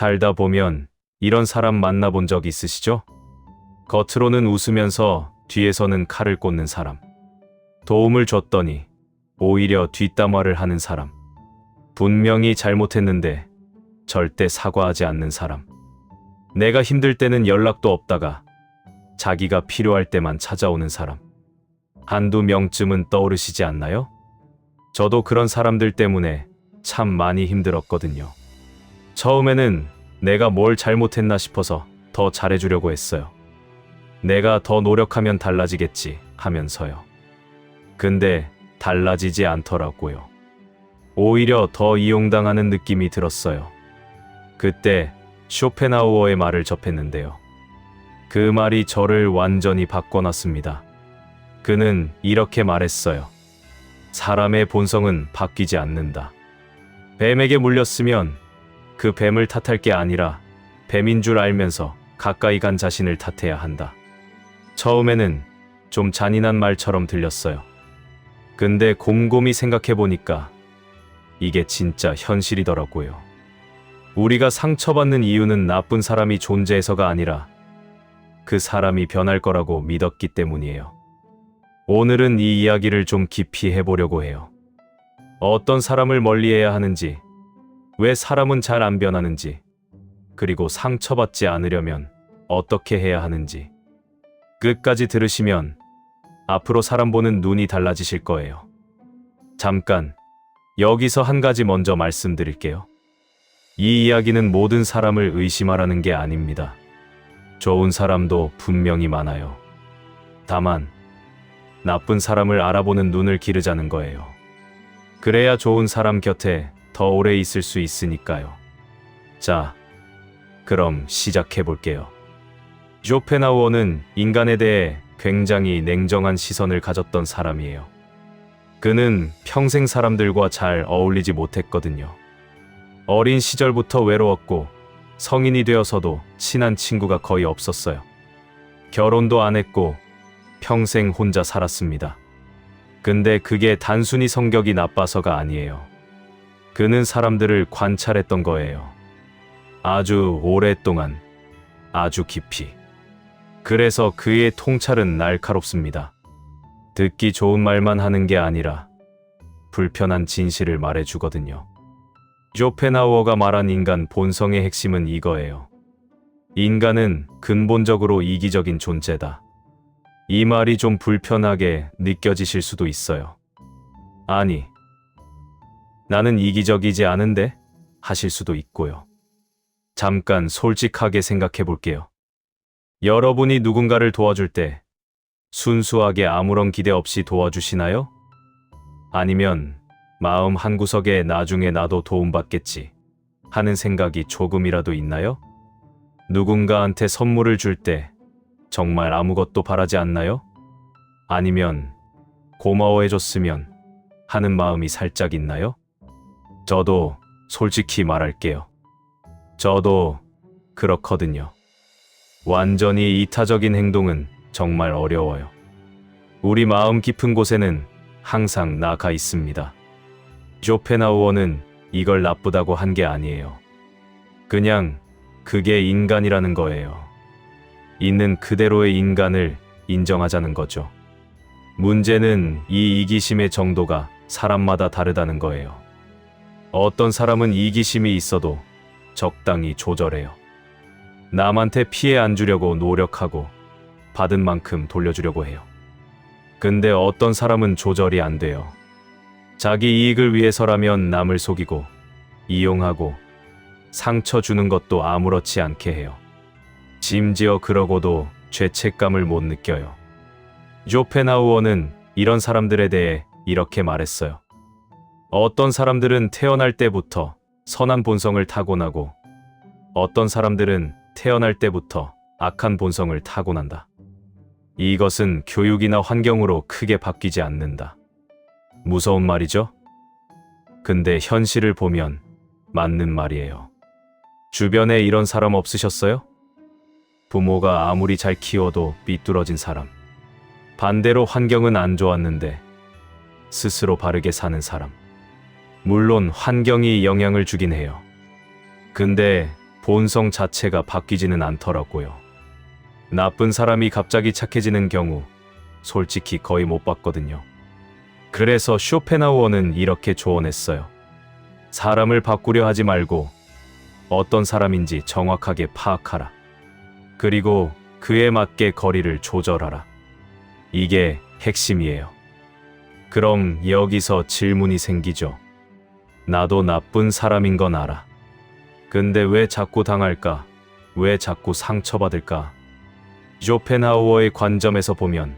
살다 보면 이런 사람 만나본 적 있으시죠? 겉으로는 웃으면서 뒤에서는 칼을 꽂는 사람. 도움을 줬더니 오히려 뒷담화를 하는 사람. 분명히 잘못했는데 절대 사과하지 않는 사람. 내가 힘들 때는 연락도 없다가 자기가 필요할 때만 찾아오는 사람. 한두 명쯤은 떠오르시지 않나요? 저도 그런 사람들 때문에 참 많이 힘들었거든요. 처음에는 내가 뭘 잘못했나 싶어서 더 잘해주려고 했어요. 내가 더 노력하면 달라지겠지 하면서요. 근데 달라지지 않더라고요. 오히려 더 이용당하는 느낌이 들었어요. 그때 쇼펜하우어의 말을 접했는데요. 그 말이 저를 완전히 바꿔놨습니다. 그는 이렇게 말했어요. 사람의 본성은 바뀌지 않는다. 뱀에게 물렸으면 그 뱀을 탓할 게 아니라 뱀인 줄 알면서 가까이 간 자신을 탓해야 한다. 처음에는 좀 잔인한 말처럼 들렸어요. 근데 곰곰이 생각해 보니까 이게 진짜 현실이더라고요. 우리가 상처받는 이유는 나쁜 사람이 존재해서가 아니라 그 사람이 변할 거라고 믿었기 때문이에요. 오늘은 이 이야기를 좀 깊이 해보려고 해요. 어떤 사람을 멀리해야 하는지, 왜 사람은 잘 안 변하는지, 그리고 상처받지 않으려면 어떻게 해야 하는지. 끝까지 들으시면 앞으로 사람 보는 눈이 달라지실 거예요. 잠깐, 여기서 한 가지 먼저 말씀드릴게요. 이 이야기는 모든 사람을 의심하라는 게 아닙니다. 좋은 사람도 분명히 많아요. 다만, 나쁜 사람을 알아보는 눈을 기르자는 거예요. 그래야 좋은 사람 곁에 더 오래 있을 수 있으니까요. 자, 그럼 시작해 볼게요. 쇼펜하우어는 인간에 대해 굉장히 냉정한 시선을 가졌던 사람이에요. 그는 평생 사람들과 잘 어울리지 못했거든요. 어린 시절부터 외로웠고 성인이 되어서도 친한 친구가 거의 없었어요. 결혼도 안 했고 평생 혼자 살았습니다. 근데 그게 단순히 성격이 나빠서가 아니에요. 그는 사람들을 관찰했던 거예요. 아주 오랫동안, 아주 깊이. 그래서 그의 통찰은 날카롭습니다. 듣기 좋은 말만 하는 게 아니라 불편한 진실을 말해주거든요. 쇼펜하우어가 말한 인간 본성의 핵심은 이거예요. 인간은 근본적으로 이기적인 존재다. 이 말이 좀 불편하게 느껴지실 수도 있어요. 아니, 나는 이기적이지 않은데? 하실 수도 있고요. 잠깐 솔직하게 생각해 볼게요. 여러분이 누군가를 도와줄 때 순수하게 아무런 기대 없이 도와주시나요? 아니면 마음 한구석에 나중에 나도 도움받겠지 하는 생각이 조금이라도 있나요? 누군가한테 선물을 줄 때 정말 아무것도 바라지 않나요? 아니면 고마워해줬으면 하는 마음이 살짝 있나요? 저도 솔직히 말할게요. 저도 그렇거든요. 완전히 이타적인 행동은 정말 어려워요. 우리 마음 깊은 곳에는 항상 나가 있습니다. 쇼펜하우어는 이걸 나쁘다고 한 게 아니에요. 그냥 그게 인간이라는 거예요. 있는 그대로의 인간을 인정하자는 거죠. 문제는 이 이기심의 정도가 사람마다 다르다는 거예요. 어떤 사람은 이기심이 있어도 적당히 조절해요. 남한테 피해 안 주려고 노력하고 받은 만큼 돌려주려고 해요. 근데 어떤 사람은 조절이 안 돼요. 자기 이익을 위해서라면 남을 속이고 이용하고 상처 주는 것도 아무렇지 않게 해요. 심지어 그러고도 죄책감을 못 느껴요. 쇼펜하우어는 이런 사람들에 대해 이렇게 말했어요. 어떤 사람들은 태어날 때부터 선한 본성을 타고나고 어떤 사람들은 태어날 때부터 악한 본성을 타고난다. 이것은 교육이나 환경으로 크게 바뀌지 않는다. 무서운 말이죠? 근데 현실을 보면 맞는 말이에요. 주변에 이런 사람 없으셨어요? 부모가 아무리 잘 키워도 삐뚤어진 사람. 반대로 환경은 안 좋았는데 스스로 바르게 사는 사람. 물론 환경이 영향을 주긴 해요. 근데 본성 자체가 바뀌지는 않더라고요. 나쁜 사람이 갑자기 착해지는 경우 솔직히 거의 못 봤거든요. 그래서 쇼펜하우어는 이렇게 조언했어요. 사람을 바꾸려 하지 말고 어떤 사람인지 정확하게 파악하라. 그리고 그에 맞게 거리를 조절하라. 이게 핵심이에요. 그럼 여기서 질문이 생기죠. 나도 나쁜 사람인 건 알아. 근데 왜 자꾸 당할까? 왜 자꾸 상처받을까? 쇼펜하우어의 관점에서 보면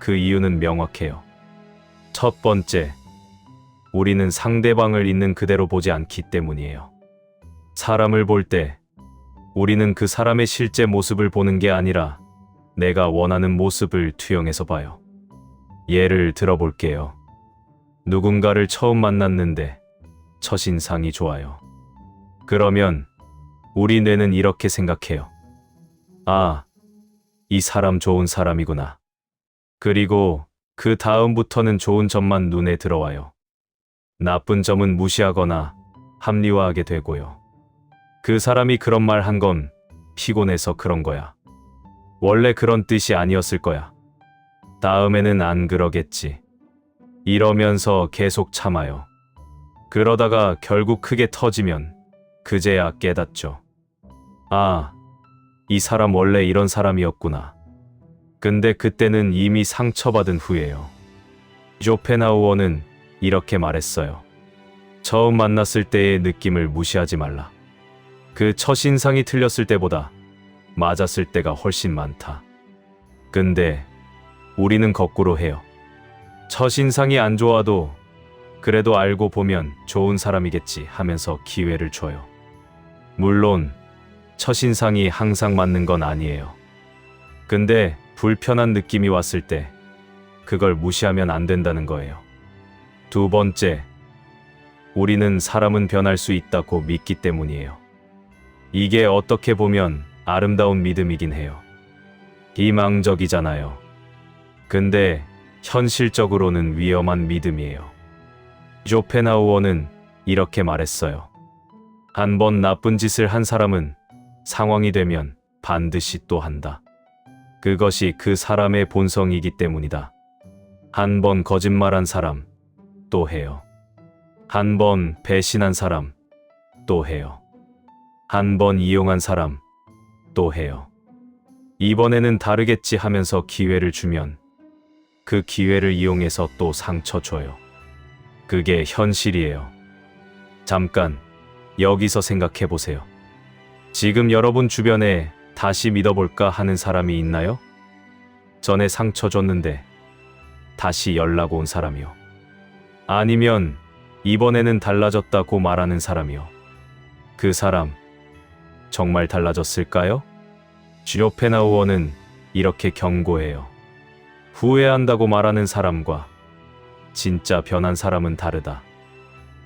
그 이유는 명확해요. 첫 번째, 우리는 상대방을 있는 그대로 보지 않기 때문이에요. 사람을 볼 때 우리는 그 사람의 실제 모습을 보는 게 아니라 내가 원하는 모습을 투영해서 봐요. 예를 들어볼게요. 누군가를 처음 만났는데 첫인상이 좋아요. 그러면 우리 뇌는 이렇게 생각해요. 아, 이 사람 좋은 사람이구나. 그리고 그 다음부터는 좋은 점만 눈에 들어와요. 나쁜 점은 무시하거나 합리화하게 되고요. 그 사람이 그런 말 한 건 피곤해서 그런 거야. 원래 그런 뜻이 아니었을 거야. 다음에는 안 그러겠지. 이러면서 계속 참아요. 그러다가 결국 크게 터지면 그제야 깨닫죠. 아, 이 사람 원래 이런 사람이었구나. 근데 그때는 이미 상처받은 후예요. 쇼펜하우어는 이렇게 말했어요. 처음 만났을 때의 느낌을 무시하지 말라. 그 첫인상이 틀렸을 때보다 맞았을 때가 훨씬 많다. 근데 우리는 거꾸로 해요. 첫인상이 안 좋아도 그래도 알고 보면 좋은 사람이겠지 하면서 기회를 줘요. 물론 첫인상이 항상 맞는 건 아니에요. 근데 불편한 느낌이 왔을 때 그걸 무시하면 안 된다는 거예요. 두 번째, 우리는 사람은 변할 수 있다고 믿기 때문이에요. 이게 어떻게 보면 아름다운 믿음이긴 해요. 희망적이잖아요. 근데 현실적으로는 위험한 믿음이에요. 쇼펜하우어는 이렇게 말했어요. 한 번 나쁜 짓을 한 사람은 상황이 되면 반드시 또 한다. 그것이 그 사람의 본성이기 때문이다. 한 번 거짓말한 사람 또 해요. 한 번 배신한 사람 또 해요. 한 번 이용한 사람 또 해요. 이번에는 다르겠지 하면서 기회를 주면 그 기회를 이용해서 또 상처 줘요. 그게 현실이에요. 잠깐 여기서 생각해 보세요. 지금 여러분 주변에 다시 믿어볼까 하는 사람이 있나요? 전에 상처 줬는데 다시 연락 온 사람이요. 아니면 이번에는 달라졌다고 말하는 사람이요. 그 사람 정말 달라졌을까요? 쥐오페나우어는 이렇게 경고해요. 후회한다고 말하는 사람과 진짜 변한 사람은 다르다.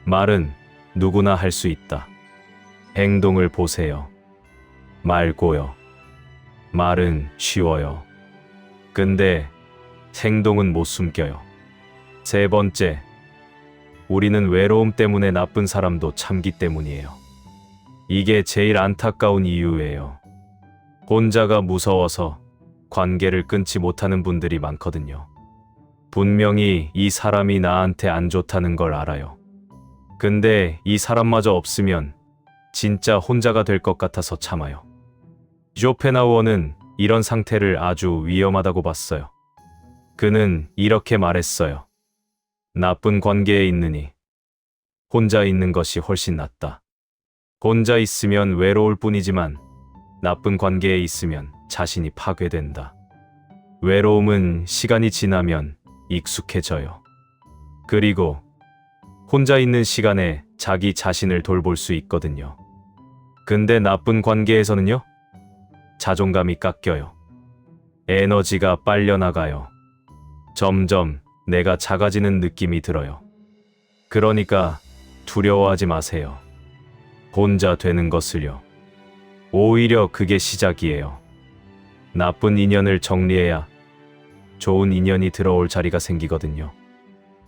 말은 누구나 할 수 있다. 행동을 보세요. 말고요. 말은 쉬워요. 근데 행동은 못 숨겨요. 세 번째, 우리는 외로움 때문에 나쁜 사람도 참기 때문이에요. 이게 제일 안타까운 이유예요. 혼자가 무서워서 관계를 끊지 못하는 분들이 많거든요. 분명히 이 사람이 나한테 안 좋다는 걸 알아요. 근데 이 사람마저 없으면 진짜 혼자가 될 것 같아서 참아요. 쇼펜하우어는 이런 상태를 아주 위험하다고 봤어요. 그는 이렇게 말했어요. 나쁜 관계에 있느니 혼자 있는 것이 훨씬 낫다. 혼자 있으면 외로울 뿐이지만 나쁜 관계에 있으면 자신이 파괴된다. 외로움은 시간이 지나면 익숙해져요. 그리고 혼자 있는 시간에 자기 자신을 돌볼 수 있거든요. 근데 나쁜 관계에서는요? 자존감이 깎여요. 에너지가 빨려나가요. 점점 내가 작아지는 느낌이 들어요. 그러니까 두려워하지 마세요. 혼자 되는 것을요. 오히려 그게 시작이에요. 나쁜 인연을 정리해야 좋은 인연이 들어올 자리가 생기거든요.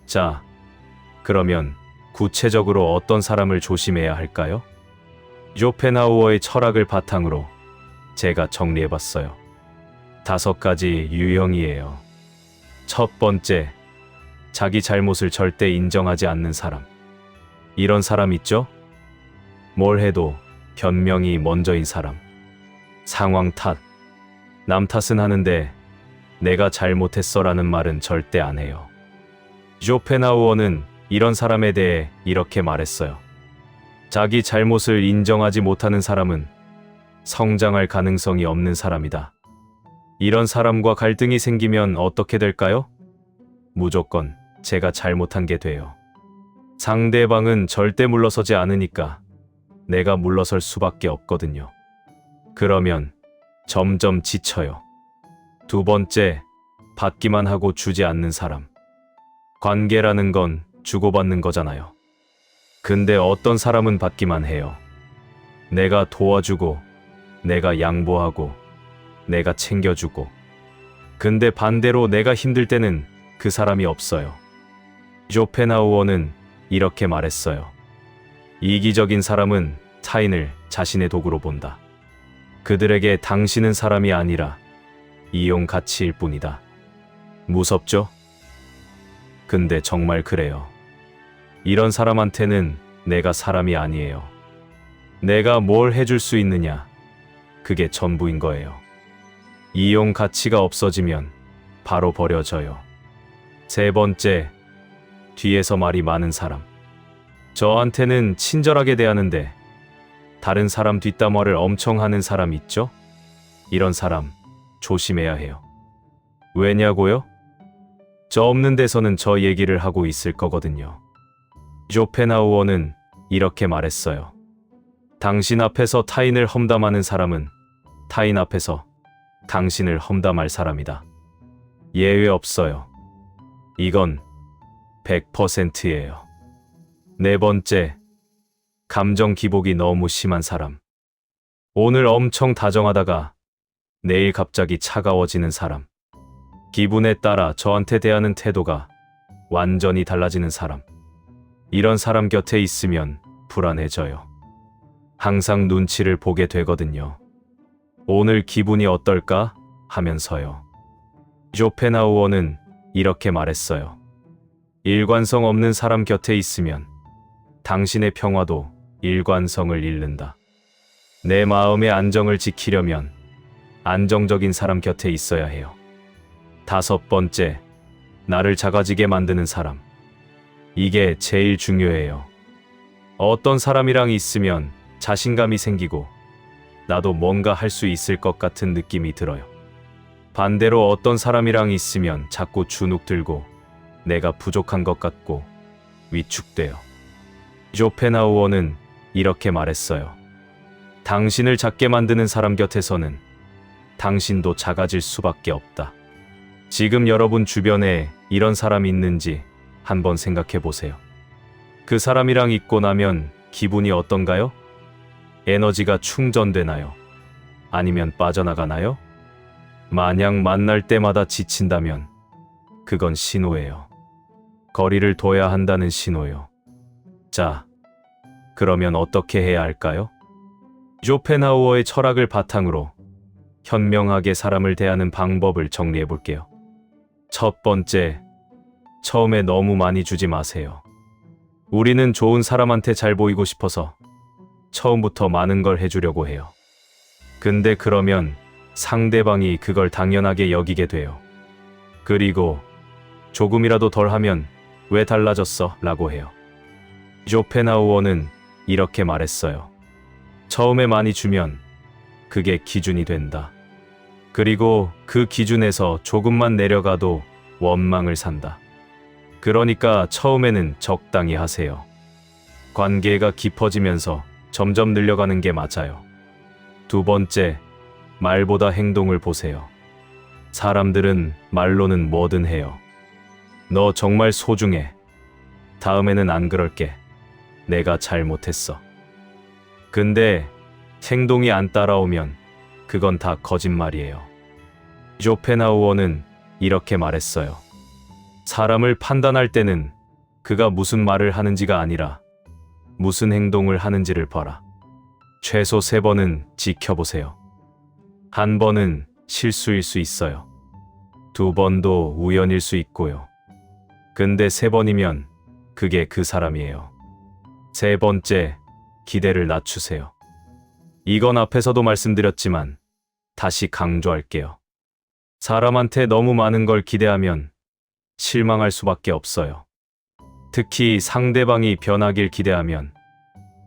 자, 그러면 구체적으로 어떤 사람을 조심해야 할까요? 쇼펜하우어의 철학을 바탕으로 제가 정리해봤어요. 다섯 가지 유형이에요. 첫 번째, 자기 잘못을 절대 인정하지 않는 사람. 이런 사람 있죠? 뭘 해도 변명이 먼저인 사람. 상황 탓. 남 탓은 하는데 내가 잘못했어라는 말은 절대 안 해요. 쇼펜하우어는 이런 사람에 대해 이렇게 말했어요. 자기 잘못을 인정하지 못하는 사람은 성장할 가능성이 없는 사람이다. 이런 사람과 갈등이 생기면 어떻게 될까요? 무조건 제가 잘못한 게 돼요. 상대방은 절대 물러서지 않으니까 내가 물러설 수밖에 없거든요. 그러면 점점 지쳐요. 두 번째, 받기만 하고 주지 않는 사람. 관계라는 건 주고받는 거잖아요. 근데 어떤 사람은 받기만 해요. 내가 도와주고, 내가 양보하고, 내가 챙겨주고. 근데 반대로 내가 힘들 때는 그 사람이 없어요. 쇼펜하우어는 이렇게 말했어요. 이기적인 사람은 타인을 자신의 도구로 본다. 그들에게 당신은 사람이 아니라 이용 가치일 뿐이다. 무섭죠? 근데 정말 그래요. 이런 사람한테는 내가 사람이 아니에요. 내가 뭘 해줄 수 있느냐? 그게 전부인 거예요. 이용 가치가 없어지면 바로 버려져요. 세 번째, 뒤에서 말이 많은 사람. 저한테는 친절하게 대하는데 다른 사람 뒷담화를 엄청 하는 사람 있죠? 이런 사람 조심해야 해요. 왜냐고요? 저 없는 데서는 저 얘기를 하고 있을 거거든요. 쇼펜하우어는 이렇게 말했어요. 당신 앞에서 타인을 험담하는 사람은 타인 앞에서 당신을 험담할 사람이다. 예외 없어요. 이건 100%예요. 네 번째, 감정 기복이 너무 심한 사람. 오늘 엄청 다정하다가 내일 갑자기 차가워지는 사람. 기분에 따라 저한테 대하는 태도가 완전히 달라지는 사람. 이런 사람 곁에 있으면 불안해져요. 항상 눈치를 보게 되거든요. 오늘 기분이 어떨까 하면서요. 쇼펜하우어는 이렇게 말했어요. 일관성 없는 사람 곁에 있으면 당신의 평화도 일관성을 잃는다. 내 마음의 안정을 지키려면 안정적인 사람 곁에 있어야 해요. 다섯 번째, 나를 작아지게 만드는 사람. 이게 제일 중요해요. 어떤 사람이랑 있으면 자신감이 생기고 나도 뭔가 할 수 있을 것 같은 느낌이 들어요. 반대로 어떤 사람이랑 있으면 자꾸 주눅 들고 내가 부족한 것 같고 위축돼요. 쇼펜하우어는 이렇게 말했어요. 당신을 작게 만드는 사람 곁에서는 당신도 작아질 수밖에 없다. 지금 여러분 주변에 이런 사람이 있는지 한번 생각해 보세요. 그 사람이랑 있고 나면 기분이 어떤가요? 에너지가 충전되나요? 아니면 빠져나가나요? 만약 만날 때마다 지친다면 그건 신호예요. 거리를 둬야 한다는 신호요. 자, 그러면 어떻게 해야 할까요? 쇼펜하우어의 철학을 바탕으로 현명하게 사람을 대하는 방법을 정리해 볼게요. 첫 번째, 처음에 너무 많이 주지 마세요. 우리는 좋은 사람한테 잘 보이고 싶어서 처음부터 많은 걸 해주려고 해요. 근데 그러면 상대방이 그걸 당연하게 여기게 돼요. 그리고 조금이라도 덜 하면 왜 달라졌어? 라고 해요. 쇼펜하우어는 이렇게 말했어요. 처음에 많이 주면 그게 기준이 된다. 그리고 그 기준에서 조금만 내려가도 원망을 산다. 그러니까 처음에는 적당히 하세요. 관계가 깊어지면서 점점 늘려가는 게 맞아요. 두 번째, 말보다 행동을 보세요. 사람들은 말로는 뭐든 해요. 너 정말 소중해. 다음에는 안 그럴게. 내가 잘못했어. 근데 행동이 안 따라오면 그건 다 거짓말이에요. 쇼펜하우어는 이렇게 말했어요. 사람을 판단할 때는 그가 무슨 말을 하는지가 아니라 무슨 행동을 하는지를 봐라. 최소 세 번은 지켜보세요. 한 번은 실수일 수 있어요. 두 번도 우연일 수 있고요. 근데 세 번이면 그게 그 사람이에요. 세 번째, 기대를 낮추세요. 이건 앞에서도 말씀드렸지만 다시 강조할게요. 사람한테 너무 많은 걸 기대하면 실망할 수밖에 없어요. 특히 상대방이 변하길 기대하면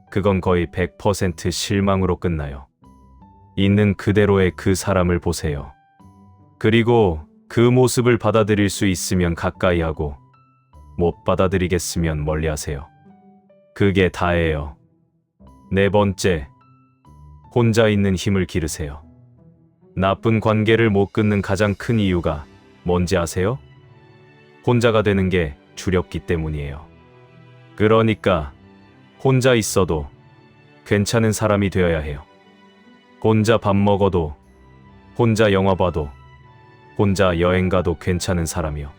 그건 거의 100% 실망으로 끝나요. 있는 그대로의 그 사람을 보세요. 그리고 그 모습을 받아들일 수 있으면 가까이 하고 못 받아들이겠으면 멀리 하세요. 그게 다예요. 네 번째, 혼자 있는 힘을 기르세요. 나쁜 관계를 못 끊는 가장 큰 이유가 뭔지 아세요? 혼자가 되는 게 두렵기 때문이에요. 그러니까 혼자 있어도 괜찮은 사람이 되어야 해요. 혼자 밥 먹어도, 혼자 영화 봐도, 혼자 여행 가도 괜찮은 사람이요.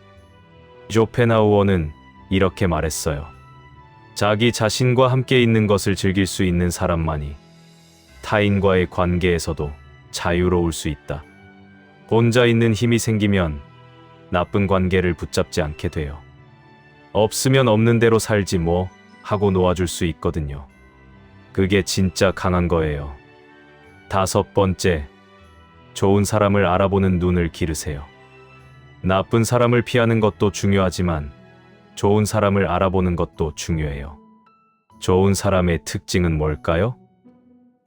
쇼펜하우어는 이렇게 말했어요. 자기 자신과 함께 있는 것을 즐길 수 있는 사람만이 타인과의 관계에서도 자유로울 수 있다. 혼자 있는 힘이 생기면 나쁜 관계를 붙잡지 않게 돼요. 없으면 없는 대로 살지 뭐 하고 놓아줄 수 있거든요. 그게 진짜 강한 거예요. 다섯 번째, 좋은 사람을 알아보는 눈을 기르세요. 나쁜 사람을 피하는 것도 중요하지만 좋은 사람을 알아보는 것도 중요해요. 좋은 사람의 특징은 뭘까요?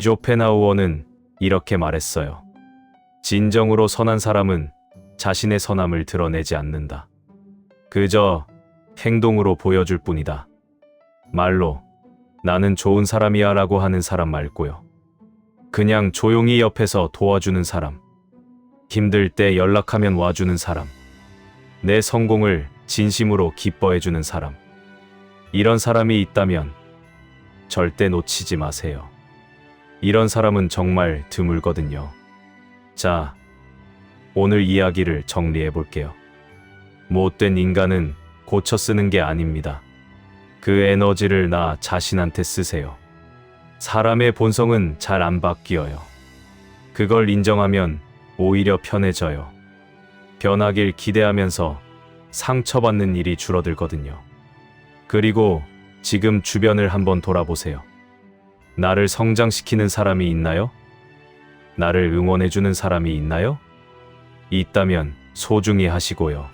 쇼펜하우어는 이렇게 말했어요. 진정으로 선한 사람은 자신의 선함을 드러내지 않는다. 그저 행동으로 보여줄 뿐이다. 말로 나는 좋은 사람이야 라고 하는 사람 말고요. 그냥 조용히 옆에서 도와주는 사람. 힘들 때 연락하면 와주는 사람. 내 성공을 진심으로 기뻐해주는 사람. 이런 사람이 있다면 절대 놓치지 마세요. 이런 사람은 정말 드물거든요. 자, 오늘 이야기를 정리해 볼게요. 못된 인간은 고쳐 쓰는 게 아닙니다. 그 에너지를 나 자신한테 쓰세요. 사람의 본성은 잘 안 바뀌어요. 그걸 인정하면 오히려 편해져요. 변하길 기대하면서 상처받는 일이 줄어들거든요. 그리고 지금 주변을 한번 돌아보세요. 나를 성장시키는 사람이 있나요? 나를 응원해주는 사람이 있나요? 있다면 소중히 하시고요.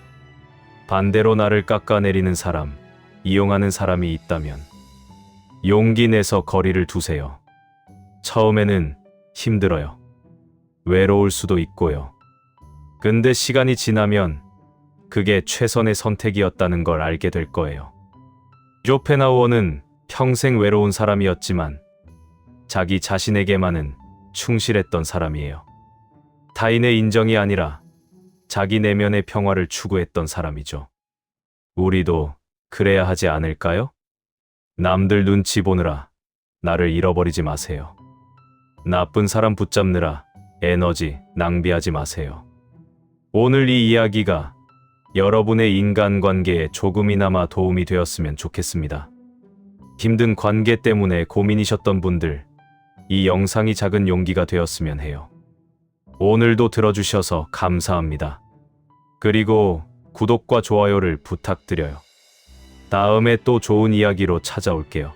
반대로 나를 깎아내리는 사람, 이용하는 사람이 있다면 용기 내서 거리를 두세요. 처음에는 힘들어요. 외로울 수도 있고요. 근데 시간이 지나면 그게 최선의 선택이었다는 걸 알게 될 거예요. 쇼펜하우어는 평생 외로운 사람이었지만 자기 자신에게만은 충실했던 사람이에요. 타인의 인정이 아니라 자기 내면의 평화를 추구했던 사람이죠. 우리도 그래야 하지 않을까요? 남들 눈치 보느라 나를 잃어버리지 마세요. 나쁜 사람 붙잡느라 에너지 낭비하지 마세요. 오늘 이 이야기가 여러분의 인간관계에 조금이나마 도움이 되었으면 좋겠습니다. 힘든 관계 때문에 고민이셨던 분들, 이 영상이 작은 용기가 되었으면 해요. 오늘도 들어주셔서 감사합니다. 그리고 구독과 좋아요를 부탁드려요. 다음에 또 좋은 이야기로 찾아올게요.